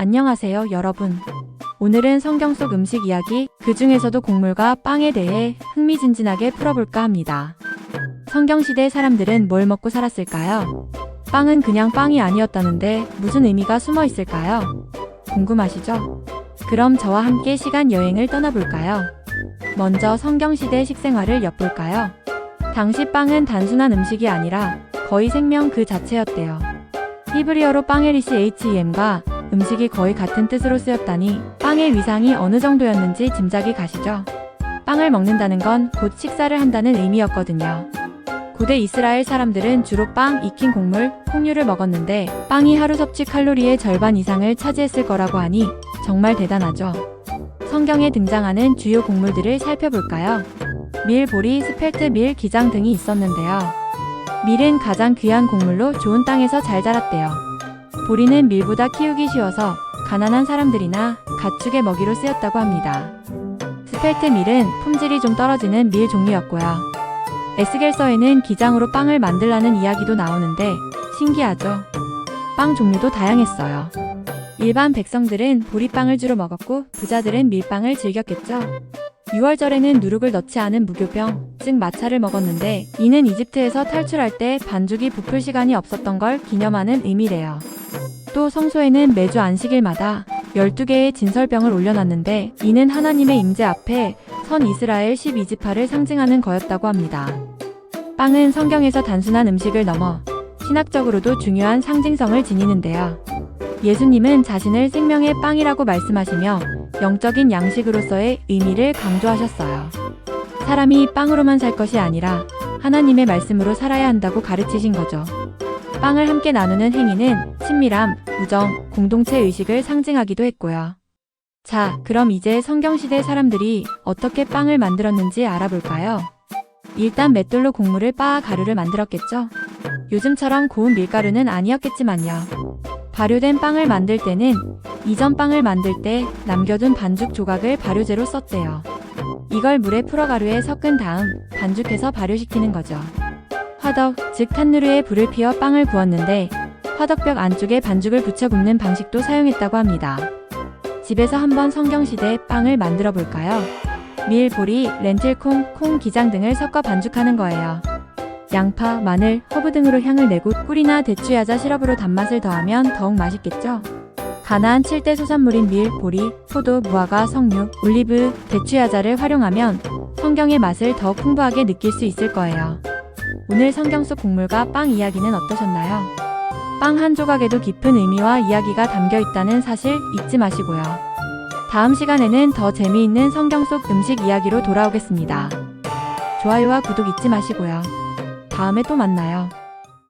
안녕하세요, 여러분. 오늘은 성경 속 음식 이야기, 그 중에서도 곡물과 빵에 대해 흥미진진하게 풀어볼까 합니다. 성경 시대 사람들은 뭘 먹고 살았을까요? 빵은 그냥 빵이 아니었다는데 무슨 의미가 숨어 있을까요? 궁금하시죠? 그럼 저와 함께 시간 여행을 떠나볼까요? 먼저 성경 시대 식생활을 엿볼까요? 당시 빵은 단순한 음식이 아니라 거의 생명 그 자체였대요. 히브리어로 빵에리시 HEM과 음식이 거의 같은 뜻으로 쓰였다니 빵의 위상이 어느 정도였는지 짐작이 가시죠? 빵을 먹는다는 건 곧 식사를 한다는 의미였거든요. 고대 이스라엘 사람들은 주로 빵, 익힌 곡물, 콩류를 먹었는데 빵이 하루 섭취 칼로리의 절반 이상을 차지했을 거라고 하니 정말 대단하죠. 성경에 등장하는 주요 곡물들을 살펴볼까요? 밀, 보리, 스펠트, 밀, 기장 등이 있었는데요. 밀은 가장 귀한 곡물로 좋은 땅에서 잘 자랐대요. 보리는 밀보다 키우기 쉬워서 가난한 사람들이나 가축의 먹이로 쓰였다고 합니다. 스펠트 밀은 품질이 좀 떨어지는 밀 종류였고요. 에스겔서에는 기장으로 빵을 만들라는 이야기도 나오는데 신기하죠? 빵 종류도 다양했어요. 일반 백성들은 보리빵을 주로 먹었고 부자들은 밀빵을 즐겼겠죠. 6월절에는 누룩을 넣지 않은 무교병, 즉 마차를 먹었는데 이는 이집트에서 탈출할 때 반죽이 부풀 시간이 없었던 걸 기념하는 의미래요. 또 성소에는 매주 안식일마다 12개의 진설병을 올려놨는데 이는 하나님의 임재 앞에 선 이스라엘 12지파를 상징하는 거였다고 합니다. 빵은 성경에서 단순한 음식을 넘어 신학적으로도 중요한 상징성을 지니는데요. 예수님은 자신을 생명의 빵이라고 말씀하시며 영적인 양식으로서의 의미를 강조하셨어요. 사람이 빵으로만 살 것이 아니라 하나님의 말씀으로 살아야 한다고 가르치신 거죠. 빵을 함께 나누는 행위는 친밀함, 우정, 공동체 의식을 상징하기도 했고요. 자, 그럼 이제 성경시대 사람들이 어떻게 빵을 만들었는지 알아볼까요? 일단 맷돌로 곡물을 빻아 가루를 만들었겠죠? 요즘처럼 고운 밀가루는 아니었겠지만요. 발효된 빵을 만들 때는 이전 빵을 만들 때 남겨둔 반죽 조각을 발효제로 썼대요. 이걸 물에 풀어 가루에 섞은 다음 반죽해서 발효시키는 거죠. 화덕, 즉 탄누르에 불을 피워 빵을 구웠는데 화덕벽 안쪽에 반죽을 붙여 굽는 방식도 사용했다고 합니다. 집에서 한번 성경시대 빵을 만들어 볼까요? 밀, 보리, 렌틸콩, 콩, 기장 등을 섞어 반죽하는 거예요. 양파, 마늘, 허브 등으로 향을 내고 꿀이나 대추 야자 시럽으로 단맛을 더하면 더욱 맛있겠죠? 가나안 7대 소산물인 밀, 보리, 포도, 무화과, 석류, 올리브, 대추 야자를 활용하면 성경의 맛을 더 풍부하게 느낄 수 있을 거예요. 오늘 성경 속 곡물과 빵 이야기는 어떠셨나요? 빵 한 조각에도 깊은 의미와 이야기가 담겨 있다는 사실 잊지 마시고요. 다음 시간에는 더 재미있는 성경 속 음식 이야기로 돌아오겠습니다. 좋아요와 구독 잊지 마시고요. 다음에 또 만나요.